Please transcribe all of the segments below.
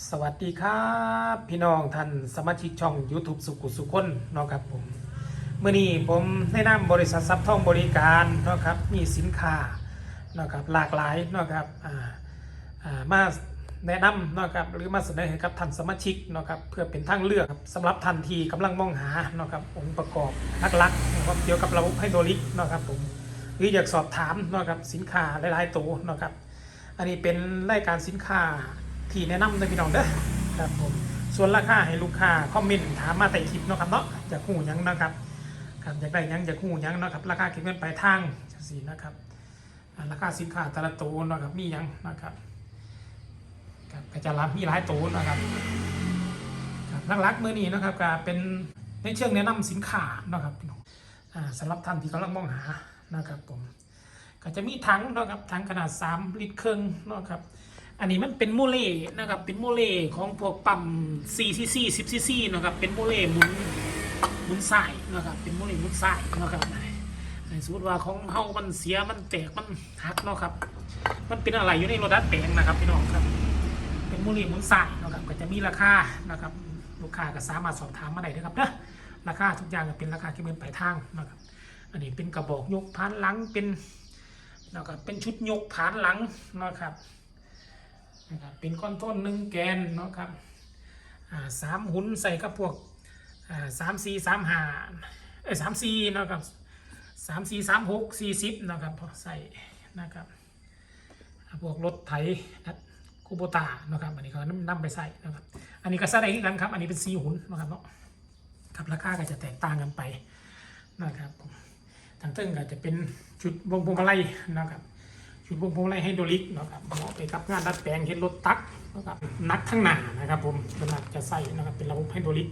สวัสดีครับ พี่น้องท่านสมาชิกช่อง YouTube สุขุสุคนเนาะครับผมเมื่อนี้ผมแนะนำบริษัทซับท่องบริการเนาะครับมีสินค้าเนาะครับหลากหลายเนาะครับอ่าอ่ามาแนะนำเนาะครับหรือมาเสนอให้กับท่านสมาชิกเนาะครับเพื่อเป็นทางเลือกครับสำหรับท่านที่กำลังมองหาเนาะครับองค์ประกอบหลักๆนะครับเกี่ยวกับระบบไฮโดรลิกเนาะครับผมหรืออยากสอบถามเนาะครับสินค้าหลายๆตัวเนาะครับอันนี้เป็นรายการสินค้า ที่แนะนำในพี่น้องเด้อครับผมส่วนราคาให้ลูกค้าคอมเมนต์ถามมาแต่คลิปเนาะครับเนาะอยากหูหยังนะครับครับอยากได้หยังอยากหูหยังเนาะครับราคาเก็บเงินปลายทางจังซี่นะครับอ่าราคาสินค้าแต่ละตัวเนาะครับมีหยังนะครับครับก็จะรับมีหลายตัวเนาะครับครับหลักๆมื้อนี้นะครับก็เป็นในเชิงแนะนำสินค้าเนาะครับพี่น้องอ่าสำหรับท่านที่กำลังมองหานะครับผมก็จะมีถังเนาะครับถังขนาด 3 ลิตรครึ่งเนาะครับ อันนี้มันเป็นโมเลนะครับ เป็นโมเลของพวกปั๊ม4ซีซี10ซีซีนะครับ เป็นโมเลหมุนหมุนสายนะครับ เป็นโมเลหมุนสายนะครับในสมมติว่าของเฮามันเสีย มันแตก มันหักเนาะครับ มันเป็นอะไรอยู่ในรถดัดแปลงนะครับพี่น้องครับ เป็นโมเลหมุนสายนะครับ ก็จะมีราคา นะครับ ลูกค้าก็สามารถสอบถามมาได้นะครับเนาะราคาทุกอย่างก็เป็นราคาที่เป็นปลายทางนะครับ อันนี้เป็นกระบอกยกพันหลัง เป็นนะครับเป็นชุดยกฐานหลังนะครับ นะครับเป็นก้อนต้นหนึ่งแกนเนาะครับสามหุ่นใส่กับพวกสามสี่สามห้าเอ้ยสามสี่เนาะครับสามสี่สามหกสี่สิบนะครับพอใส่นะครับพวกรถไถคูโบตาเนาะครับอันนี้เขานำนำไปใส่นะครับอันนี้ก็ใส่ได้อีกกันครับ อันนี้เป็นสี่หุ่นเนาะครับเนาะครับราคาก็จะแตกต่างกันไปนะครับผมทางเติ้งก็จะเป็นชุดวงพวงมาลัยนะครับ ชุดวงพวงมาลัยไฮดรอลิกนะครับเหมาะไปกับงานดัดแปลงเห็นรถตักนะครับนักข้างหน้านะครับ ผมขนาดจะใส่นะครับเป็นระบบไฮดรอลิก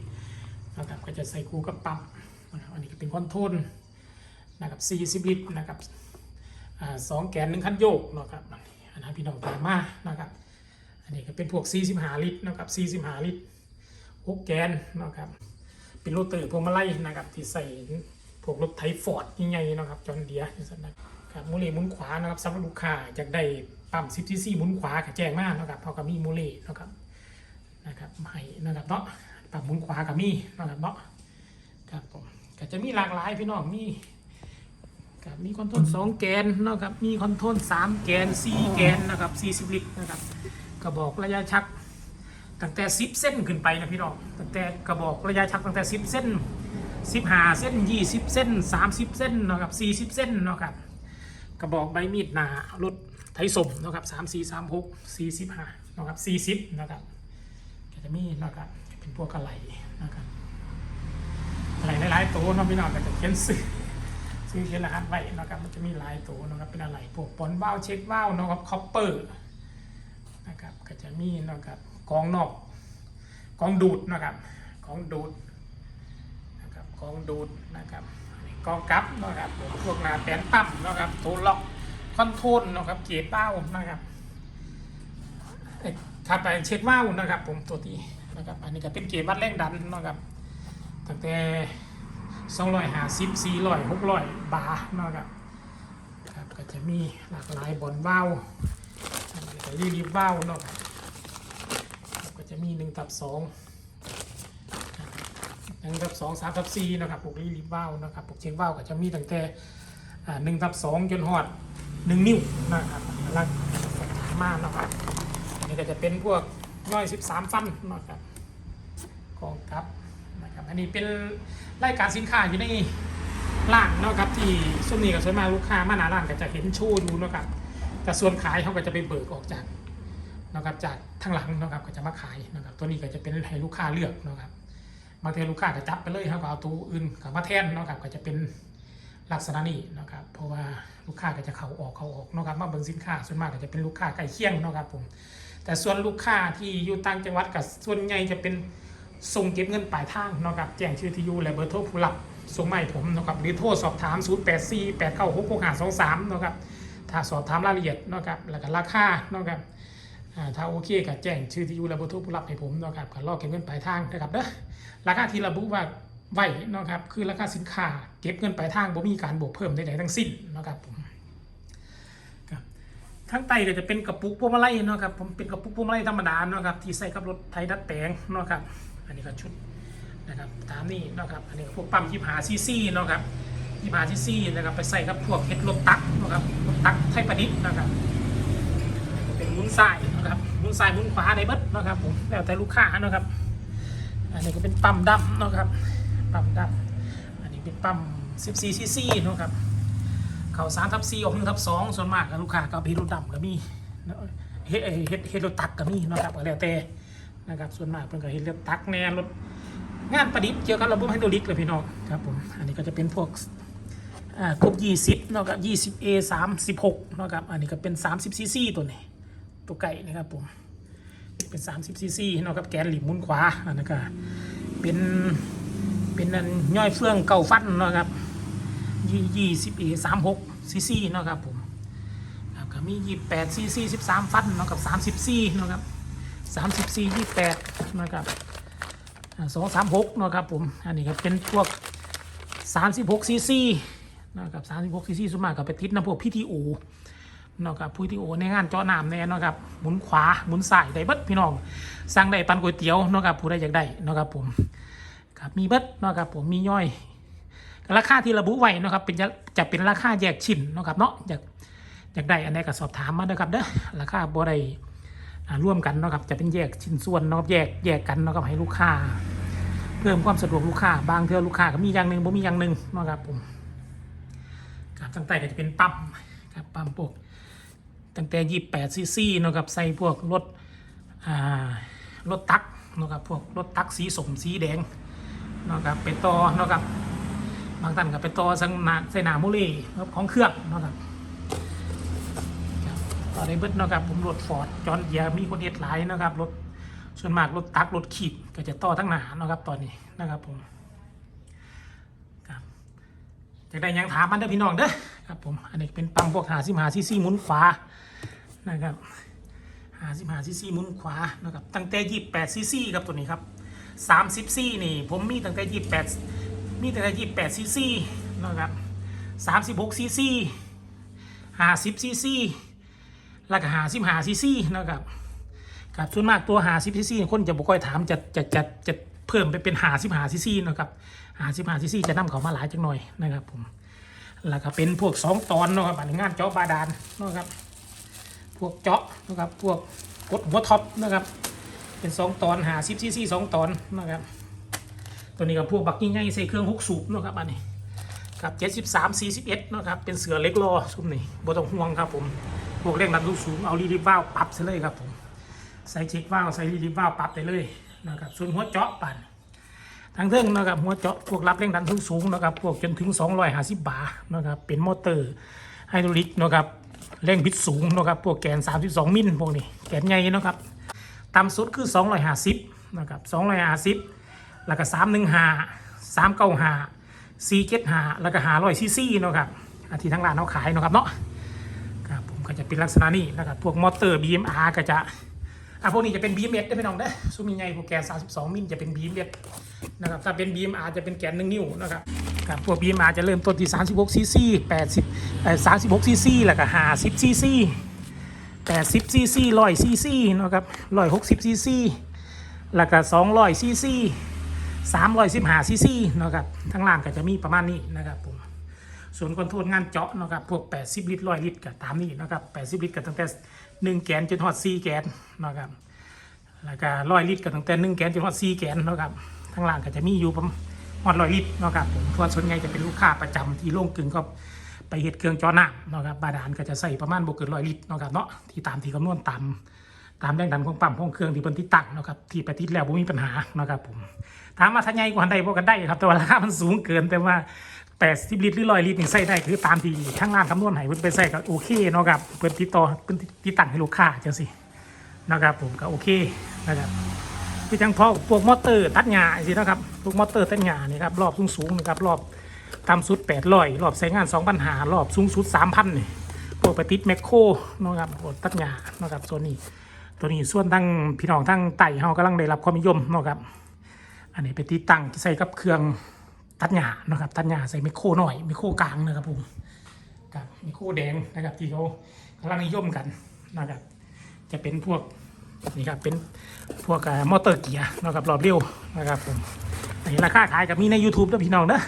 นะครับก็จะใส่คูกับปั๊มนะครับอันนี้ก็เป็นคอนโทรลนะครับ40 ลิตรนะครับสองแกนหนึ่งคันโยกนะครับอันนั้นพี่น้องตามมานะครับอันนี้ก็เป็นพวก 45 ลิตรนะครับ45 ลิตร6แกนนะครับเป็นโรเตอร์พวงมาลัยนะครับที่ใส่พวกรถไถฟอร์ดใหญ่ๆนะครับจอห์นเดียร์นะ ครับมูเลหมุนขวานะครับสำหรับลูกค้าอยากได้ปั๊ม10ซีซีหมุนขวาก็แจ้งมากนะครับเพราะก็มีมูเลนะครับนะครับให้นะครับเนาะปั๊มหมุนขวาก็มีนะครับเนาะครับผมก็จะมีหลากหลายพี่น้องมีครับมีคอนโทรล2แกนนะครับมีคอนโทรล3แกน4แกนนะครับ40ลิตรนะครับกระบอกระยะชักตั้งแต่10เส้นขึ้นไปนะพี่น้องตั้งแต่กระบอกระยะชักตั้งแต่10เส้น15เส้น20เส้น30เส้นนะครับ40เส้นนะครับ กระบอกใบมีดหนารถไถสมนะครับ3 4 3 6 45เนานะครับ40นะครับก็จะมีนะครับเป็นพวกกระไหลนะครับกระไหลหลายๆตัวเนาะพี่น้องก็จะเขียนซื้อซื้อเขียนรหัสไว้นะครับมันจะมีหลายตัวนะครับเป็นอะไรพวกปอนว้าวเช็คว้าวนะครับคอปเปอร์นะครับก็จะมีนะครับกองนอกกองดูดนะครับกองดูดนะครับกองดูดนะครับ กองกับนะครับพวกหนาแปนปั๊มนะครับตัวล็อกคอนโทรลนะครับเกียร์เป้านะครับถ้าไปเช็คว่าวนะครับ ผมตัวที่นะครับอันนี้ก็เป็นเกียร์วัดแรงดันนะครับตั้งแต่250 400 600บาร์นะครับครับก็จะมีหลากหลายบอลว่าวอันนี้ก็รีลิฟว่าวนะครับก็จะมีหนึ่งทับสอง นึ่งทับสองสามทับสี่นะครับพวกรีลิฟว่าวนะครับพวกเช็คว่าวก็จะมีตั้งแต่หนึ่งทับสองจนหอดหนึ่งนิ้วนะครับลักมากนะครับนนี้ก็จะเป็นพวกร้อยสิบสามฟันนะครับกองครับนะครับอันนี้เป็นรายการสินค้าอยู่ในร้านนะครับที่ส่วนนี้ก็ส่วนมากลูกค้ามาหน้าร้านก็จะเห็นโชว์อยู่นะครับแต่ส่วนขายเขาก็จะไปเบิกออกจากนะครับจากทางหลังนะครับก็จะมาขายนะครับตัวนี้ก็จะเป็นให้ลูกค้าเลือกนะครับ บางทีลูกค้าก็จับไปเลยเขาก็เอาตัวอื่นกับมาแทนนะครับก็จะเป็นลักษณะนี้นะครับเพราะว่าลูกค้าก็จะเข้าออกเข้าออกนะครับมาเบิ่งสินค้าส่วนมากก็จะเป็นลูกค้าใกล้เคียงนะครับผมแต่ส่วนลูกค้าที่อยู่ต่างจังหวัดกับส่วนใหญ่จะเป็นส่งเก็บเงินปลายทางนะครับแจ้งชื่อที่อยู่และเบอร์โทรผู้รับส่งมาให้ผมนะครับหรือโทรสอบถาม 0 8 4 8 9 6 6 5 2 3นะครับถ้าสอบถามรายละเอียดนะครับแล้วก็ราคานะครับถ้าโอเคก็แจ้งชื่อที่อยู่และเบอร์โทรผู้รับให้ผมนะครับก็รอเก็บเงินปลายทางนะครับเด้อ ราคาที่ระบุว่าไว้นะครับคือราคาสินค้าเก็บเงินปลายทางบ่มีการบวกเพิ่มใดๆทั้งสิ้นนะครับผมครับข้างใต้ก็จะเป็นกระปุกพวงมาลัยเนาะครับผมเป็นกระปุกพวงมาลัยธรรมดาเนาะครับที่ใส่กับรถไทยดัดแปลงเนาะครับอันนี้ก็ชุดนะครับตามนี้เนาะครับอันนี้ก็พวกปั๊มยี่ห้าซีซีเนาะครับยี่ห้าซีซีนะครับไปใส่กับพวกเฮ็ดรถตักเนาะครับรถตักไทยประดิษฐ์นะครับเป็นมุนซ้ายนะครับมุนซ้ายมุนขวาในเบิดเนาะครับผมแล้วแต่ลูกค้าเนาะครับ อันนี้ก็เป็นปั๊มดำเนะครับปั๊มดำอันนี้เป็นปั๊ม14ซีซีนะครับเข่าสามทับสี่ออกหนึ่งทับสองส่วนมากกับลูกค้าก็เอาไปรถดำก็มีเฮดเฮดเฮดรถตักก็มีนะครับก็แล้วแต่นะครับส่วนมากเพิ่นก็เฮ็ดรตักแน่รถงานประดิษฐ์เกี่ยวกับระบบไฮดรอลิกเลยพี่น้องครับผมอันนี้ก็จะเป็นพวกอ่ากรุ๊ป20นะครับ 20A 36เนาะครับอันนี้ก็เป็น30 cc ตัวนี้ตัวไก่นะครับผม เป็น30 cc เนาะครับแกนหลิมมุนขวาอันนั้นก็เป็นเป็นอันย่อยเฟืองเก่าฟันเนาะครับยี่ยี่สิบเอสามหกซีซีเนาะครับผมครับก็มียี่แปดซีซีสิบสามฟันเนาะกับสามสิบซีเนาะครับสามสิบซียี่แปดเนาะครับสองสามหกเนาะครับผมอันนี้ก็เป็นพวกสามสิบหกซีซีนะครับสามสิบหกซีซีส่วนมากก็ไปติดนะพวกพีทีโอ เนาะครับพีทีโอในงานเจาะน้ำแน่เนาะครับหมุนขวาหมุนซ้ายได้เบิดพี่น้องสั่งได้ปันก๋วยเตี๋ยวเนาะครับผู้ใดอยากได้เนาะครับผมครับมีเบิดเนาะครับผมมีย่อย ราคาที่ระบุไว้นะครับเป็นจะจะเป็นราคาแยกชิ้นเนาะครับเนาะอยากอยากได้อันใดก็สอบถามมาเด้อครับเด้อราคาบ่ได้ร่วมกันเนาะครับจะเป็นแยกชิ้นส่วนเนาะครับแยกแยกกันเนาะครับให้ลูกค้า เพิ่มความสะดวกลูกค้าบางเทื่อลูกค้าก็มีอย่างหนึ่งบ่มีอย่างหนึ่งเนาะครับผมครับตั้งแต่ก็จะเป็นปั๊ม ครับปั๊มพวกตั้งแต่ยี่แปดซีซีนะครับใส่พวกรถอ่ารถตักนะครับพวกรถตักสีสมสีแดงนะครับไปต่อนะครับบางท่านก็ไปต่อสังนาใส่หนามุลีของเครื่องนะครับต่อในเบิดนะครับผมรถฟอร์ดจอนเดียมีคนเอ็ดหลายนะครับรถส่วนมากรถตักรถขีดก็จะต่อทั้งหนานะครับตอนนี้นะครับผมครับอยากได้ยังถามมันเด้อพี่น้องเด้อ ครับผมอันนี้เป็นปั๊มพวกหาซิมหาซีซีหมุนขวานะครับหาซิมหาซีซีหมุนขวานะครับตั้งแต่ยี่แปดซีซีครับตัวนี้ครับสามสิบซีนี่ผมมีตั้งแต่ยี่แปดมีแต่ยี่แปดซีซีนะครับสามสิบหกซีซีห้าสิบซีซีแล้วก็หาสิบหาซีซีนะครับครับส่วนมากตัวหาสิบซีซีคนจะบ่ค่อยถามจะจะจะจะเพิ่มไปเป็นหาสิบหาซีซีนะครับหาสิบหาซีซีจะนำเขามาหลายจังหน่อยนะครับผม แล้วก็เป็นพวกสองตอนเนาะครับงานเจาะบาดาลเนาะครับ พวกเจาะนะครับ พวกกดหัวท็อปนะครับ เป็นสองตอนหาสิบซีซีสองตอนนะครับ ตัวนี้กับพวกบักยิ่งใหญ่ใส่เครื่องหกสูบเนาะครับอันนี้ครับเจ็ดสิบสามสี่สิบเอ็ดนะครับ เป็นเสือเล็กรอซุ้มนี่บ่ต้องห่วงครับผม พวกเร่งดันลูกสูงเอารีลิฟว้าวปรับซะเลยครับผม ใส่เช็คว้าวใส่รีลิฟว้าวปรับได้เลยนะครับ ส่วนหัวเจาะปั่น ทางเทิงนะครับหัวเจาะพวกรับเร่งดันทุกสูงนะครับพวกจนถึง 250 บาร์นะครับเป็นมอเตอร์ไฮดรอลิกนะครับเร่งบิดสูงนะครับพวกแกน 32 มิลพวกนี้แกนใหญ่นะครับต่ำสุดคือ 250นะครับ250 แล้วก็สามหนึ่งหาสามเก้าหาสี่เจ็ดหาแล้วก็หาร้อยซีซีนะครับอันที่ทั้งร้านเขาขายนะครับเนาะครับผมก็จะเป็นลักษณะนี้นะครับพวกมอเตอร์ BMR ก็จะ อะพวกนี้จะเป็น BMS ได้ไหมน้องเด้ซูมิใหญ่พวกแกน 32 มิลจะเป็น BMS นะครับถ้าเป็น BMR จะเป็นแกน 1 นิ้วนะครับครับพวก BMR จะเริ่มต้นที่ 36ซีซี80เอ่อ36ซีซีแล้วก็50ซีซี80ซีซี100ซีซีนะครับ160ซีซีแล้วก็200ซีซี315ซีซีนะครับทางล่างก็จะมีประมาณนี้นะครับผมส่วนคอนโทรลงานเจาะนะครับพวก 80 ลิตร100 ลิตรก็ตามนี้นะครับ 80 ลิตรก็ตั้งแต่ 1แกนจนฮอด4แกนนะครับแล้วก็100ลิตรก็ตั้งแต่1แกนจนฮอด4แกนนะครับทางล่างก็จะมีอยู่ประมาณฮอด100ลิตรนะครับผมเพราะส่วนใหญ่จะเป็นลูกค้าประจำที่โล่งกึ่งก็ไปเฮ็ดเครื่องจาะน้ำเนะครับบาดาลก็จะใส่ประมาณบ่เกิน100ลิตรนะครับเนาะที่ตามที่คำนวณตามตามแรงดันของปั๊มของเครื่องที่เป็นที่ตั้งนะครับที่ไปติดแล้วบ่มีปัญหานะครับผมถามมาถ้าใหญ่กว่าใดบ่กันได้ครับแต่ว่าราคามันสูงเกินแต่ว่า 80ลิตรหรือ100ลิตรนี่ใส่ได้คือตามที่ทางร้านคำนวณให้เพิ่นไปใส่ก็โอเคเนาะครับเพิ่นติดต่อเพิ่นติดตั้งให้ลูกค้าจังซี่นะครับผมก็โอเคนะครับคือจังพอพวกมอเตอร์ตัดหญ้าสินะครับพวกมอเตอร์ตัดหญ้านี่ครับรอบสูงๆนะครับรอบต่ำสุด800รอบใช้งาน2,500รอบสูงสุด3,000นี่พวกไปติดแมคโครเนาะครับพวกตัดหญ้านะครับส่วนนี้ตัวนี้ส่วนทั้งพี่น้องทั้งไต่เฮากำลังได้รับความนิยมเนาะครับอันนี้ไปนที่ตั้งใส่กับเครื่อง ตัดหญ้านะครับตัดหญ้าใส่ไมโครหน่อยไมโครกลางนะครับผมกับไมโครแดงนะครับที่เขากำลังนิยมกันนะครับ จะเป็นพวกนี่ครับเป็นพวกมอเตอร์เกียร์นะครับรอบเร็วนะครับผมอันนี้ราคาขายกับมีใน YouTube ด้วยพี่น้องนะ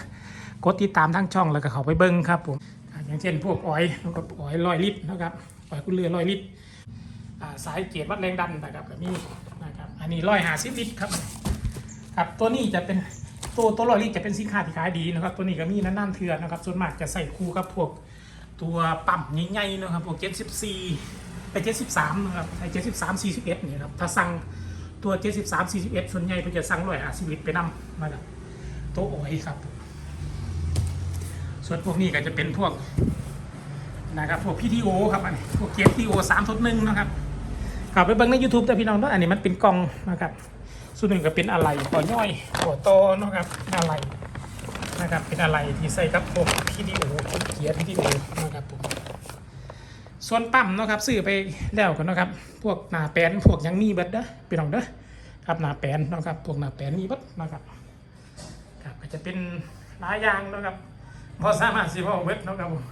กดติดตามทั้งช่องแล้วก็เขาไปเบิ้งครับผมอย่างเช่นพวกอ้อยแล้วก็ออยลอยลิตรนะครับอ้อยคุณเรือลอยลิตรสายเกียร์วัดแรงดันนะครับกับนี่นะครับอันนี้ร้อยหาสิบลิตรครับครับตัวนี้จะเป็น ตัวตัวลอยลิตรจะเป็นสินค้าที่ขายดีนะครับ ตัวนี้ก็มีนั่นๆเถื่อนนะครับ ส่วนมากจะใส่คู่กับพวกตัวปั๊มใหญ่ๆนะครับพวกเจ็ดสิบสี่ไปเจ็ดสิบสามนะครับไอเจ็ดสิบสามสี่สิบเอ็ดเนี่ยครับถ้าสั่งตัวเจ็ดสิบสามสี่สิบเอ็ดส่วนใหญ่เพื่อจะสั่งร้อยห้าสิบิตไปนำนะครับตัวอ้อยครับ ส่วนพวกนี้ก็จะเป็นพวกนะครับพวก PTO ครับอันนี้พวกเกียร์ PTO สามทดหนึ่งนะครับกลับไปเบิ่งใน YouTube แต่พี่น้องเนาะอันนี้มันเป็นกล่องนะครับ ส่วนหนึ่งก็เป็นอะไรต่อย่อยต่อโตนะครับอะไรนะครับเป็นอะไรที่ใส่กับพวกพีดีโอเกียร์พีดีโอนะครับผมส่วนปั๊มนะครับซื้อไปแล้วกันนะครับ พวกหนาแปนพวกยังมีเบิดเด้อพี่น้องเด้อครับหนาแปนนะครับ พวกหนาแปนมีเบิดนะครับครับก็จะเป็นหลายอย่างนะครับพอสามารถสิเว้าเบิดนะครับผม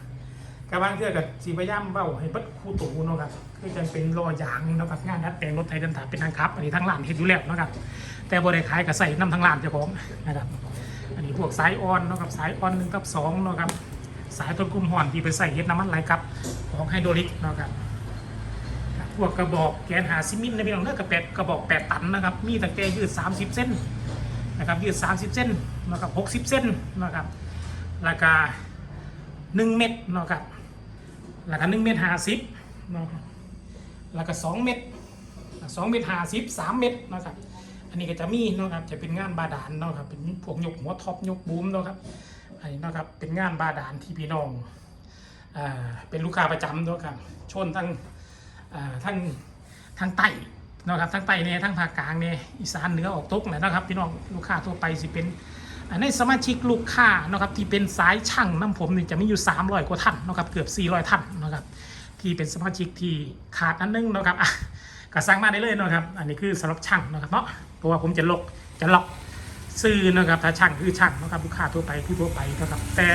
กบางเทื่อกับสีพยายามเบ้าให้เบิดคู่ตูเนาะครับคือจะเป็นรอยางเนาะครับงานนัดแต่งรถไทยดินถาเป็นทางครับ อันนี้ทั้งร้านเฮ็ดอยู่แล้วเนาะครับแต่บริขายกับใส่น้ำทั้งร้านเจ้าของนะครับ อันนี้พวกสายออนเนาะครับสายออนหนึ่งกับสองเนาะครับสายต้นกลุ่มห่อนที่ไปใส่เฮ็ดน้ำมันไหลครับ ของไฮโดรลิกเนาะครับพวกกระบอกแกนหาซิมินนะพี่น้องเนื้อกระแปดกระบอกแปดตันนะครับมีตั้งแต่ยืด 30 เส้นนะครับยืด 30 เส้นนะครับ60 เส้นนะครับราคา1เม็ดนะครับ ราคา1เม็ด50เนะครับราคา2เม็ด2เม็ด50 3เม็ดนะครับ อันนี้ก็จะมีนะครับจะเป็นงานบาดาลนะครับเป็นพวกยกหัวท็อปยกบูมนะครับอันนี้นะครับเป็นงานบาดาลที่พี่น้องอ่าเป็นลูกค้าประจำนะครับชนทั้งอ่าทั้งทั้งใต้นะครับทั้งใต้เนี่ยทั้งภาคกลางเนี่ยอีสานเหนือออกตกแหละนะครับ พี่น้องลูกค้าทั่วไปสิเป็น ในสมาชิกลูกค้านะครับที่เป็นสายช่างน้ำผมนี่จะมีอยู่ 300 กว่าท่านนะครับเกือบ 400 ท่านนะครับที่เป็นสมาชิกที่ขาดอันนึงนะครับอะก็สั่งมาได้เลยนะครับ อันนี้คือสำหรับช่างนะครับเนาะเพราะว่าผมจะลกจะล็อกซื้อนะครับถ้าช่างคือช่างนะครับลูกค้าทั่วไปคือทั่วไปนะครับ แต่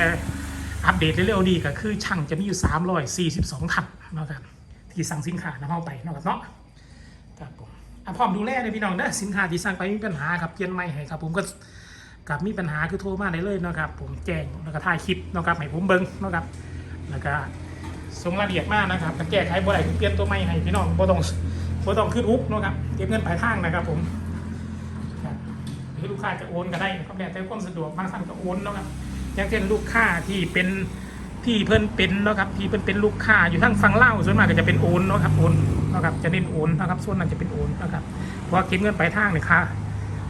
อัปเดตเร็วๆดีก็คือช่างจะมีอยู่ 342ท่านนะครับที่สั่งสินค้านำเข้าไปนะครับเนาะครับผมอะพร้อมดูแลเลยพี่น้องเด้อสินค้าที่สั่งไปมีปัญหาครับเปลี่ยนใหม่ให้ครับผมก็ กับมีปัญหาคือโทรมาได้เลยนะครับ ผมแจ้งแล้วก็ถ่ายคลิปนะครับให้ผมเบิ้งนะครับแล้วก็ส่งรายละเอียดมากนะครับแก้ไขบ่ได้เปลี่ยนตัวใหม่ให้พี่น้องบ่ต้องบ่ต้องขึ้นอุ๊บนะครับเก็บเงินปลายทางนะครับ ผมหรือลูกค้าจะโอนก็ได้นะครับแล้แต่ความสะดวกบางท่านก็โอนนะครับอย่างเช่นลูกค้าที่เป็นที่เพิ่นเป็นนะครับที่เพิ่นเป็นลูกค้าอยู่ทั้งฝั่งเล่าส่วนมากก็จะเป็นโอนนะครับโอนนะครับจะเน้นโอนนะครับส่วนนั้นจะเป็นโอนนะครับเพราะเก็บเงินปลายทางเนี่ยค่ะ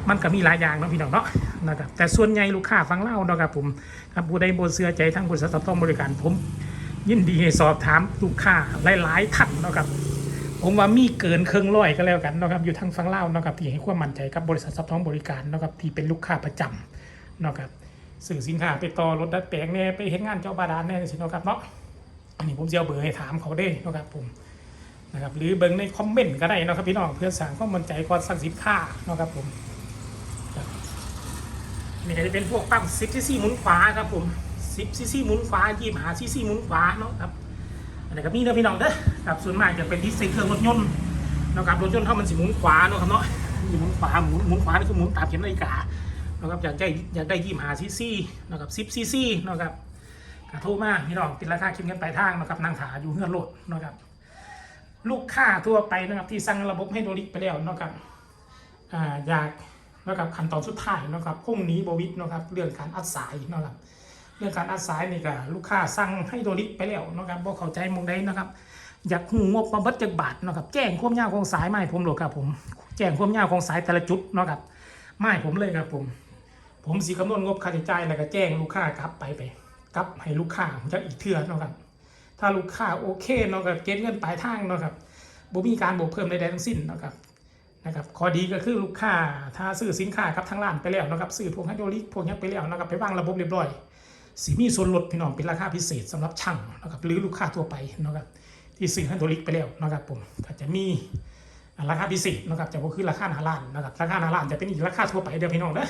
มันก็มีหลายอย่างนะพี่น้องเนาะ นะครับแต่ส่วนใหญ่ลูกค้าฟังเล่าเนาะครับผมครับผู้ใดบนเสื้อใจทั้งบริษัทต้องบริการผม ยินดีให้สอบถามลูกค้าหลายๆท่านนะครับผมว่ามีเกินเครื่องร้อยก็แล้วกันนะครับอยู่ทางฟังเล่าเนาะครับที่ให้ความมั่นใจกับบริษัทซับท้องบริการนะครับที่เป็นลูกค้าประจำนะครับสื่อสินค้าไปต่อรถดัดแปลงเนี่ยไปเห็นงานเจ้าบาดาลเนี่ยสินะครับเนาะอันนี้ผมจะเอาเบอร์ให้ถามเขาได้นะครับผมนะครับหรือเบิ่งในคอมเมนต์ก็ได้นะครับพี่น้องเพื่อสั่งความมั่นใจก่อนสั่งสินค้านะครับผม นี่ก็จะเป็นพวกปั๊ม10ซีซีหมุนขวาครับผม10ซีซีหมุนขวา25ซีซีหมุนขวาเนาะครับอันนี้ก็มีเนาะพี่น้องเด้อครับส่วนมากจะเป็นที่ใส่เครื่องรถยนต์เนาะครับรถยนต์เท่ามันสิหมุนขวาเนาะครับเนาะหมุนขวาหมุนหมุนขวานี่คือหมุนตามเข็มนาฬิกาเนาะครับอยากได้อยากได้25ซีซีเนาะครับ10ซีซีเนาะครับก็โทรมากพี่น้องติดราคาคิดเงินปลายทางเนาะครับนั่งถาอยู่เฮือนรถเนาะครับลูกค้าทั่วไปนะครับที่สั่งระบบไฮโดริกไปแล้วเนาะครับอ่าอยาก นะครับขั้นตอนสุดท้ายนะครับคงหนี้บวิดนะครับเรื่องการอัดสายนะครับเรื่องการอัดสายนี่ก็ลูกค้าสั่งให้โดริกไปแล้วนะครับบ่เข้าใจมองใดนะครับอยากหูงบมาบิดจากบาทนะครับแจ้งความยาวของสายไมาให้ผมโหลดครับผมแจ้งความยาวของสายแต่ละจุดนะครับไมาให้ผมเลยครับผมผมสีคำนวณงบค่าใช้จ่ายแล้วก็แจ้งลูกค้ากลับไปไปกลับให้ลูกค้าจากอีกเทื่อนะครับถ้าลูกค้าโอเคเนาะครับเก็บเงินปลายทางเนาะครับบ่มีการบวกเพิ่มใดๆทั้งสิ้นนะครับ นะครับข้อดีก็คือลูกค้าถ้าซื้อสินค้ากับทางร้านไปแล้วนะครับซื้อพวกไฮโดรลิกพวกนี้ไปแล้วนะครับไปวางระบบเรียบร้อยสีมีส่วนลดพี่น้องเป็นราคาพิเศษสำหรับช่างนะครับหรือลูกค้าทั่วไปนะครับที่ซื้อไฮโดรลิกไปแล้วนะครับผมก็จะมีราคาพิเศษนะครับจะบ่คือราคาหน้าร้านนะครับราคาหน้าร้านจะเป็นอีกราคาทั่วไปเด้อพี่น้องเด้อ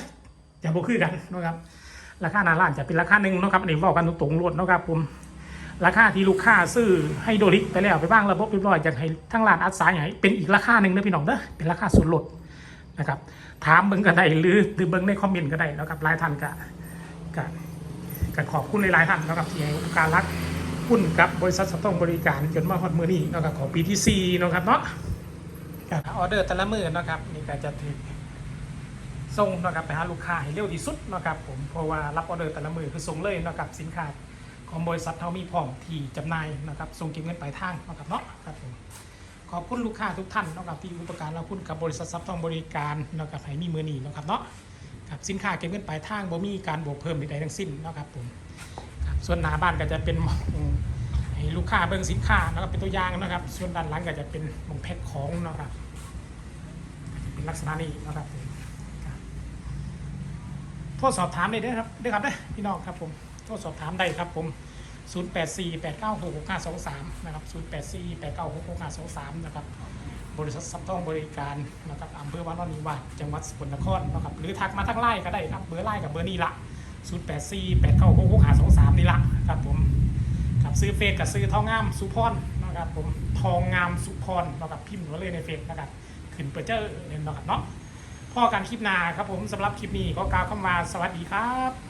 จะบ่คือกันนะครับราคาหน้าร้านจะเป็นราคาหนึ่งนะครับอันนี้บอกกันตรงๆรวดนะครับผม ราคาที่ลูกค้าซื้อให้โดริกไปแล้วไปบ้างระบบเรียบร้อยอยากให้ทั้งร้านอัดสายใหญ่เป็นอีกราคาหนึ่งนะพี่น้องเด้อเป็นราคาส่วนลดนะครับถามเบิ่งก็ได้หรือหรือเบิ่งในคอมเมนต์ก็ได้นะครับหลายท่านก็ก็ก็ขอบคุณหลายๆท่านนะครับที่ให้อุปการรักหุ้นกับบริษัทสต้องบริการจนมาฮอดมือนี้นะครับของปีที่สี่นะครับเนาะกับออเดอร์แต่ละมือนะครับนี่ก็จะถึงส่งนะครับไปหาลูกค้าให้เร็วที่สุดนะครับผมเพราะว่ารับออเดอร์แต่ละมือคือส่งเลยนะครับสินค้า ของบริษัทเทามีพร้อมที่จำหน่ายนะครับส่งเก็บเงินปลายทางนะครับเนาะครับผมขอบคุณลูกค้าทุกท่านนะครับที่อุปการเราคุณกับบริษัทซับทองบริการนะครับให้มีมือหนีนะครับเนาะครับสินค้าเก็บเงินปลายทางบ่มีการบวกเพิ่มใดๆทั้งสิ้นนะครับผมครับส่วนหน้าบ้านก็จะเป็นหม้องให้ลูกค้าเบิ่งสินค้านะครับเป็นตัวอย่างนะครับ ส่วนด้านหลังก็จะเป็นมองแพ็คของนะครับเป็นลักษณะนี้นะครับผมโทรสอบถามได้ด้อครับได้ครับเด้พี่น้องครับผม ทรสอบถามได้ครับผม 0848966523 นะครับ 0848966523 นะครับ บริษัทซับต้องบริการนะครับอำเภอวานอนนิวาสจังหวัดสกลนครนะครับ หรือทักมาทางไลน์ก็ได้ครับ เบอร์ไลน์กับเบอร์นี้ละ 0848966523 นี่ละครับผมครับซื้อเฟซกับซื้อทองงามสุพรนะครับผม ทองงามสุพรนะครับพิมพ์ไว้เลยในเฟซนะครับ ขึ้นเปิดเจอเนี่ยนะครับเนาะพ่อการคลิปนาครับผมสำหรับคลิปนี้ก็กล่าวคำว่าสวัสดีครับ